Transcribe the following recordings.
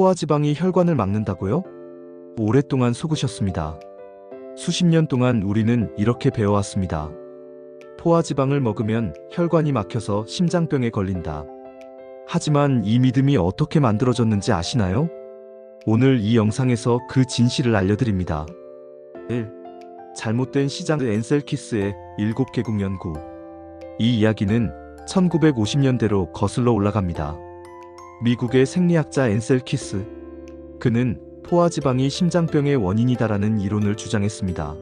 포화지방이 혈관을 막는다고요? 오랫동안 속으셨습니다. 수십 년 동안 우리는 이렇게 배워왔습니다. 포화지방을 먹으면 혈관이 막혀서 심장병에 걸린다. 하지만 이 믿음이 어떻게 만들어졌는지 아시나요? 오늘 이 영상에서 그 진실을 알려드립니다. 1. 잘못된 시장 엔셀키스의 7개국 연구. 이 이야기는 1950년대로 거슬러 올라갑니다. 미국의 생리학자 엔셀키스. 그는 포화지방이 심장병의 원인이다라는 이론을 주장했습니다.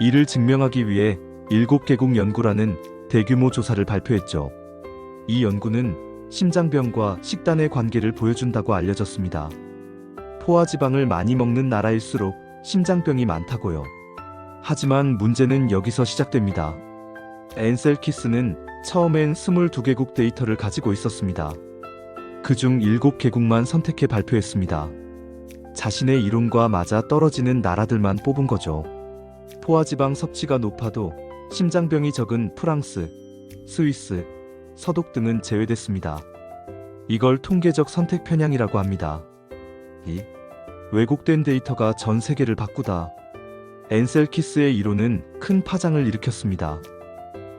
이를 증명하기 위해 7개국 연구라는 대규모 조사를 발표했죠. 이 연구는 심장병과 식단의 관계를 보여준다고 알려졌습니다. 포화지방을 많이 먹는 나라일수록 심장병이 많다고요. 하지만 문제는 여기서 시작됩니다. 엔셀키스는 처음엔 22개국 데이터를 가지고 있었습니다. 그중 7개국만 선택해 발표했습니다. 자신의 이론과 맞아 떨어지는 나라들만 뽑은 거죠. 포화지방 섭취가 높아도 심장병이 적은 프랑스, 스위스, 서독 등은 제외됐습니다. 이걸 통계적 선택 편향이라고 합니다. 2. 왜곡된 데이터가 전 세계를 바꾸다. 엔셀키스의 이론은 큰 파장을 일으켰습니다.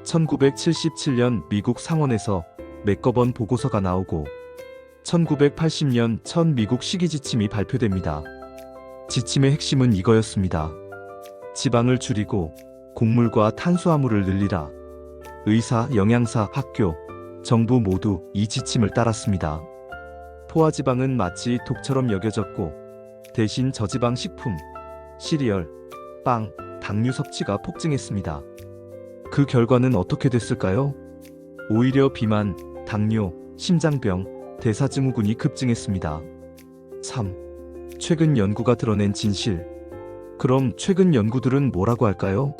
1977년 미국 상원에서 맥거번 보고서가 나오고 1980년 첫 미국 식이 지침이 발표됩니다. 지침의 핵심은 이거였습니다. 지방을 줄이고 곡물과 탄수화물을 늘리라. 의사, 영양사, 학교, 정부 모두 이 지침을 따랐습니다. 포화지방은 마치 독처럼 여겨졌고 대신 저지방 식품, 시리얼, 빵, 당류 섭취가 폭증했습니다. 그 결과는 어떻게 됐을까요? 오히려 비만, 당뇨, 심장병, 대사증후군이 급증했습니다. 3. 최근 연구가 드러낸 진실. 그럼 최근 연구들은 뭐라고 할까요?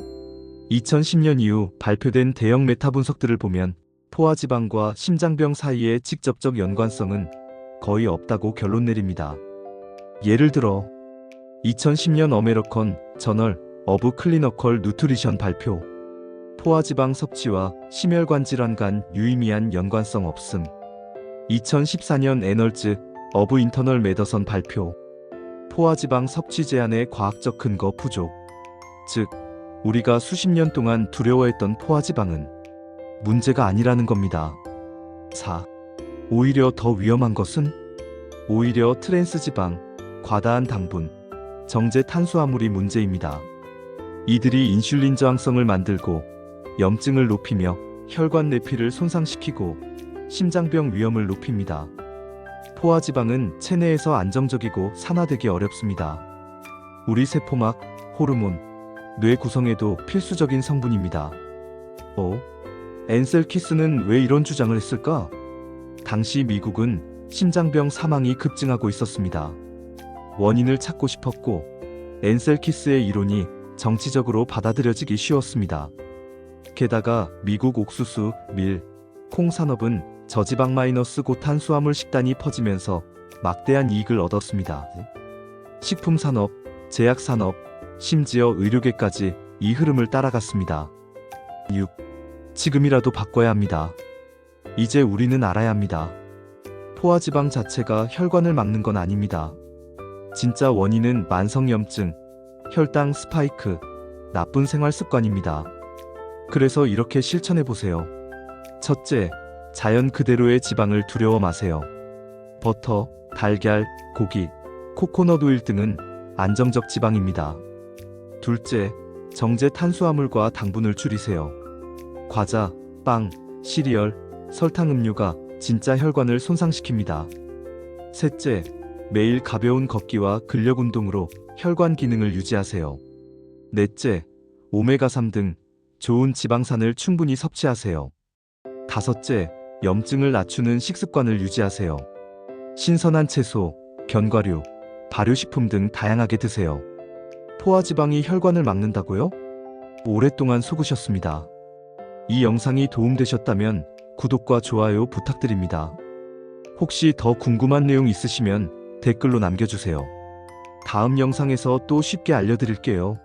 2010년 이후 발표된 대형 메타 분석들을 보면 포화지방과 심장병 사이의 직접적 연관성은 거의 없다고 결론 내립니다. 예를 들어 2010년 어메리컨 저널 어브 클리너컬 누트리션 발표 포화지방 섭취와 심혈관 질환 간 유의미한 연관성 없음 2014년 에널즈 어브 인터널 메더선 발표 포화지방 섭취 제한의 과학적 근거 부족 즉 우리가 수십 년 동안 두려워했던 포화지방은 문제가 아니라는 겁니다. 4. 오히려 더 위험한 것은 오히려 트랜스 지방, 과다한 당분, 정제 탄수화물이 문제입니다. 이들이 인슐린 저항성을 만들고 염증을 높이며 혈관 내피를 손상시키고 심장병 위험을 높입니다. 포화지방은 체내에서 안정적이고 산화되기 어렵습니다. 우리 세포막, 호르몬, 뇌 구성에도 필수적인 성분입니다. 5. 엔셀키스는 왜 이런 주장을 했을까? 당시 미국은 심장병 사망이 급증하고 있었습니다. 원인을 찾고 싶었고 엔셀키스의 이론이 정치적으로 받아들여지기 쉬웠습니다. 게다가 미국 옥수수, 밀, 콩 산업은 저지방 마이너스 고탄수화물 식단이 퍼지면서 막대한 이익을 얻었습니다. 식품 산업, 제약 산업, 심지어 의료계까지 이 흐름을 따라갔습니다. 6. 지금이라도 바꿔야 합니다. 이제 우리는 알아야 합니다. 포화지방 자체가 혈관을 막는 건 아닙니다. 진짜 원인은 만성염증, 혈당 스파이크, 나쁜 생활 습관입니다. 그래서 이렇게 실천해 보세요. 첫째, 자연 그대로의 지방을 두려워 마세요. 버터, 달걀, 고기, 코코넛 오일 등은 안정적 지방입니다. 둘째, 정제 탄수화물과 당분을 줄이세요. 과자, 빵, 시리얼, 설탕 음료가 진짜 혈관을 손상시킵니다. 셋째, 매일 가벼운 걷기와 근력 운동으로 혈관 기능을 유지하세요. 넷째, 오메가3 등 좋은 지방산을 충분히 섭취하세요. 다섯째, 염증을 낮추는 식습관을 유지하세요. 신선한 채소, 견과류, 발효식품 등 다양하게 드세요. 포화지방이 혈관을 막는다고요? 오랫동안 속으셨습니다. 이 영상이 도움되셨다면 구독과 좋아요 부탁드립니다. 혹시 더 궁금한 내용 있으시면 댓글로 남겨주세요. 다음 영상에서 또 쉽게 알려드릴게요.